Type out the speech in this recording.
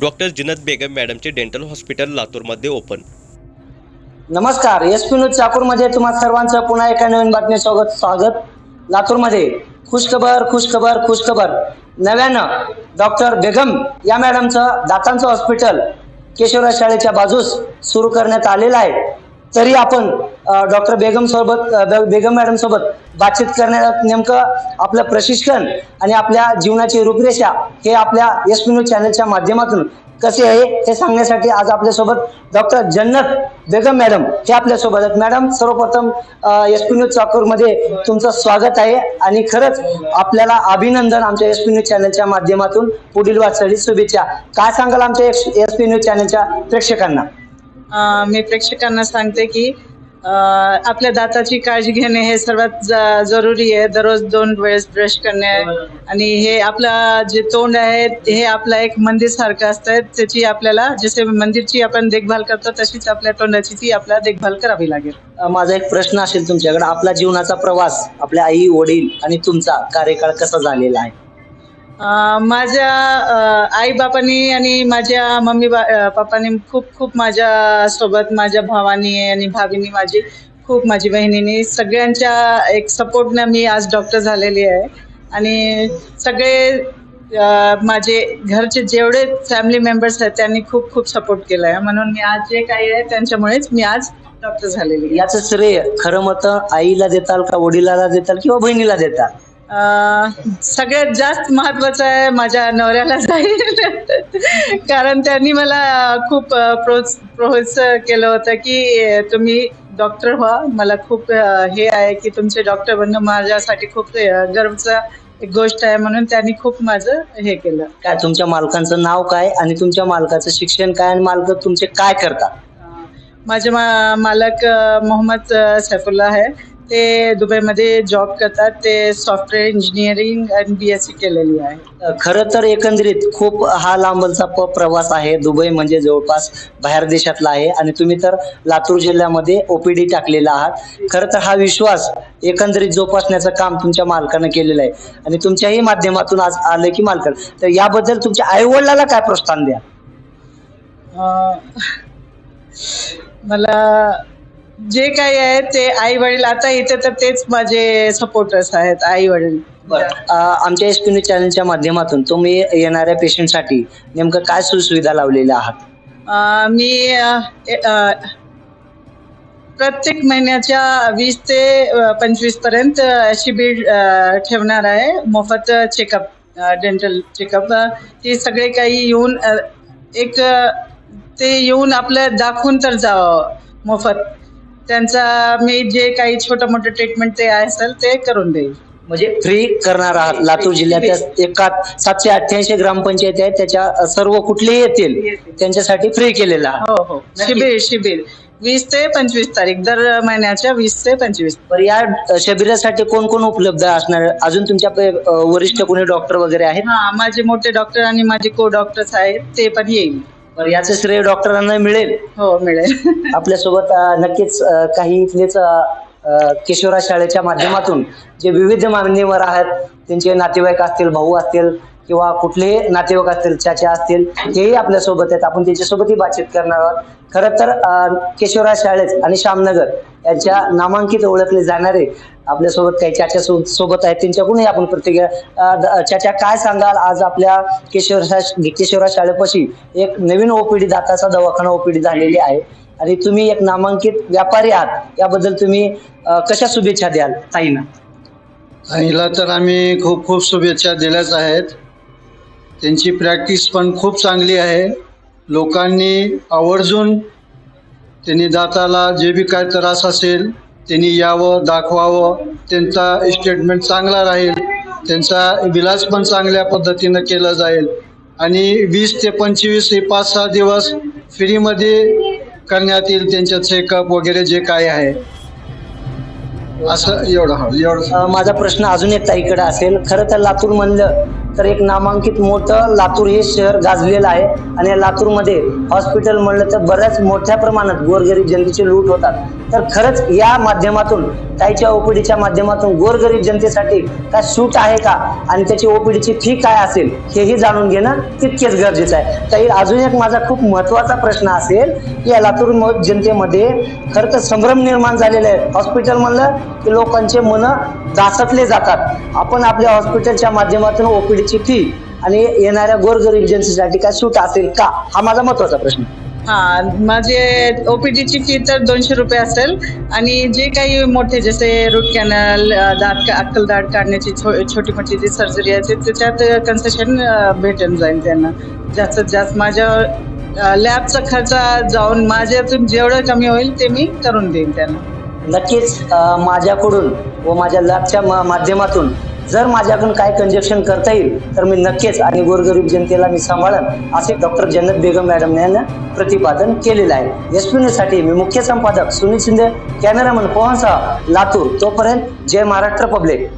Doctor Zeenat Begum मॅडमचे dental hospital लातूरमध्ये open. नमस्कार एस पी न्यूज चाकूरमध्ये तुम्हा सर्वांचं पुन्हा एका नवीन बातमी स्वागत स्वागत. लातूरमध्ये खुशखबर खुशखबर खुशखबर. नव्यानं डॉक्टर बेगम या मॅडमचं दातांचं हॉस्पिटल केशवराज शाळेच्या बाजूस सुरू करण्यात आलेलं आहे. तरी आपण डॉक्टर बेगम सोबत बेगम मॅडम सोबत बातचीत करण्यात नेमकं आपलं प्रशिक्षण आणि आपल्या जीवनाची रूपरेषा हे आपल्या एस पी न्यूज चॅनलच्या माध्यमातून कसे आहे हे सांगण्यासाठी आज आपल्यासोबत डॉक्टर जन्नत बेगम मॅडम हे आपल्यासोबत आहेत. मॅडम सर्वप्रथम एस पी न्यूज चाकूरमध्ये तुमचं स्वागत आहे आणि खरंच आपल्याला अभिनंदन आमच्या एस पी न्यूज चॅनलच्या माध्यमातून पुढील वाटचाली शुभेच्छा. काय सांगाल आमच्या एस पी न्यूज चॅनलच्या प्रेक्षकांना? मी प्रेक्षकांना सांगते की आपल्या दाताची काळजी घेणे हे सर्वात जरुरी आहे. दररोज दोन वेळेस ब्रश करणे आणि हे आपलं जे तोंड आहे हे आपलं एक मंदिर सारखं असतं. त्याची आपल्याला जसे मंदिरची आपण देखभाल करतो तशीच आपल्या तोंडाची ती आपल्याला देखभाल करावी लागेल. माझा एक प्रश्न असेल तुमच्याकडे. आपला जीवनाचा प्रवास आपल्या आई वडील आणि तुमचा कार्यकाळ कसा झालेला आहे? माझ्या आई बापांनी आणि माझ्या मम्मी बा पप्पांनी खूप खूप माझ्या सोबत माझ्या भावानी आणि भावीनी माझी खूप माझी बहिणीनी सगळ्यांच्या एक सपोर्टनं मी आज डॉक्टर झालेली आहे. आणि सगळे माझे घरचे जेवढे फॅमिली मेंबर्स आहेत त्यांनी खूप खूप सपोर्ट केला आहे म्हणून मी आज जे काही आहे त्यांच्यामुळेच मी आज डॉक्टर झालेली याचं श्रेय खरं मत आईला देताल का वडिलाला देताल किंवा बहिणीला देताल? सगळ्यात जास्त महत्वाचं आहे माझ्या नवऱ्याला जाईल. कारण त्यांनी मला खूप प्रोत्स प्रोत्साह केलं होतं की तुम्ही डॉक्टर व्हा. मला खूप हे आहे की तुमचे डॉक्टर बनणं माझ्यासाठी खूप गर्वचं एक गोष्ट आहे. म्हणून त्यांनी खूप माझं हे केलं. काय तुमच्या मालकांचं नाव काय आणि तुमच्या मालकाचं शिक्षण काय आणि मालक तुमचे काय करतात? माझे मा मालक मोहम्मद सैफुल्ला आहे. ते दुबईमध्ये जॉब करतात ते सॉफ्टवेअर इंजिनिअरिंग आणि बी एस सी केलेली आहे. खरं तर एकंदरीत खूप हा लांबचा प- प्रवास आहे. दुबई म्हणजे जवळपास बाहेर देशातला आहे. आणि तुम्ही तर लातूर जिल्ह्यामध्ये ओपीडी टाकलेला आहात. खरं तर हा विश्वास एकंदरीत जोपासण्याचं काम तुमच्या मालकानं केलेलं आहे. आणि तुमच्याही माध्यमातून आज आलं की मालकन. तर याबद्दल तुमच्या आईवडिलाला काय प्रोत्साहन द्या? मला जे काही आहे ते आई वडील आता इथे तर तेच माझे सपोर्टर्स आहेत आई वडील अ, आमच्या एस पी न्यूज चॅनलच्या माध्यमातून तुम्ही येणाऱ्या पेशंटसाठी नेमकं काय सुविधा लावलेल्या आहात? अं, मी अं, ए- अं, प्रत्येक महिन्याच्या वीस ते पंचवीसपर्यंत अं, शिबिर अं, ठेवणार आहे. मोफत चेकअप डेंटल चेकअप ते सगळे काही येऊन अं, एक अं, ते येऊन आपलं दाखवून तर जावं मोफत. त्यांचा मी जे काही छोटं मोठं ट्रीटमेंट ते असेल ते करून देईल. म्हणजे फ्री करणार आहात. लातूर जिल्ह्यात एका सातशे अठ्ठ्याऐंशी ग्रामपंचायती आहेत. त्याच्या सर्व कुठलेही येतील त्यांच्यासाठी फ्री केलेला. हो हो. शिबिर शिबिर. वीस ते पंचवीस तारीख दर महिन्याच्या वीस ते पंचवीस. तर या शिबिरासाठी कोण कोण उपलब्ध असणार? अजून तुमच्या वरिष्ठ कोणी डॉक्टर वगैरे आहेत? हा माझे मोठे डॉक्टर आणि माझे को डॉक्टर्स आहेत ते पण येईल. तर याचं श्रेय डॉक्टरांना मिळेल. हो मिळेल. आपल्यासोबत अ, नक्कीच अ, काही इथलेच अ, अ, किशोरा शाळेच्या माध्यमातून जे विविध मान्यवर आहेत त्यांचे नातेवाईक असतील भाऊ असतील किंवा कुठले नातेवाईक असतील चाचे असतील तेही आपल्यासोबत आहेत. आपण त्यांच्यासोबतही बातचीत करणार आहोत. खरं तर अ, शाळेत आणि श्यामनगर यांच्या नामांकित ओळखले जाणारे आपल्यासोबत काही चाचा सो- सोबत आहेत. त्यांच्याकडूनही आपण प्रतिक्रिया द- चाचा काय सांगाल? आज आपल्या केशवरा केशवरा शाळेपाशी एक नवीन ओपीडी दाताचा दवाखाना ओपीडी झालेली आहे. आणि तुम्ही एक नामांकित व्यापारी आहात. याबद्दल तुम्ही कशा शुभेच्छा द्याल ताईना? आईला तर आम्ही खूप खूप शुभेच्छा दिल्याच आहेत. त्यांची प्रॅक्टिस पण खूप चांगली आहे. लोकांनी आवर्जून त्यांनी दाताला जे बी काय त्रास असेल त्यांनी यावं दाखवावं. त्यांचा स्टेटमेंट चांगला राहील. त्यांचा विलास पण चांगल्या पद्धतीनं केला जाईल. आणि वीस ते पंचवीस हे पाच सहा दिवस फ्रीमध्ये करण्यात येईल त्यांच्या चेकअप वगैरे जे काय आहे. असं एवढं एवढं. माझा प्रश्न अजून एक ताईकडे असेल. खरं तर लातूर म्हणलं तर एक नामांकित मोठं लातूर हे शहर गाजलेलं आहे. आणि या लातूरमध्ये हॉस्पिटल म्हणलं तर बऱ्याच मोठ्या प्रमाणात गोरगरीब जनतेचे लूट होतात. तर खरंच या माध्यमातून ताईच्या ओपीडीच्या माध्यमातून गोरगरीब जनतेसाठी काय सूट आहे का? आणि त्याची ओपीडीची फी काय असेल हेही जाणून घेणं तितकेच गरजेचं आहे. ताई अजून एक माझा खूप महत्त्वाचा प्रश्न असेल की या लातूर जनतेमध्ये खरं तर संभ्रम निर्माण झालेला आहे. हॉस्पिटल म्हणलं की लोकांचे मन दासटले जातात. आपण आपल्या हॉस्पिटलच्या माध्यमातून ओपीडीची फी आणि येणाऱ्या गोरगरीब जनतेसाठी काय सूट असेल का? हा माझा महत्त्वाचा प्रश्न. हा माझे ओपीडीची फी तर दोनशे रुपये असेल. आणि जे काही मोठे जसे रूट कॅनल दात का- अक्कल दाट काढण्याची छो छोटी मोठी जी सर्जरी आहे ते- त्याच्यात कन्सेशन भेटून जाईल त्यांना. जास्तीत जास्त माझ्या लॅबचा खर्च जाऊन माझ्यातून जेवढं कमी होईल ते मी करून देईन त्यांना. नक्कीच माझ्याकडून व माझ्या लॅबच्या माध्यमातून जर माझ्याकडून काय कंजेक्शन करता येईल तर मी नक्कीच आणि गोरगरीब जनतेला मी सांभाळन असे डॉक्टर जन्नत बेगम मॅडम यांना प्रतिपादन केलेलं आहे. एस मी मुख्य संपादक सुनील शिंदे कॅमेरामन पवन लातूर. तोपर्यंत जय महाराष्ट्र पब्लिक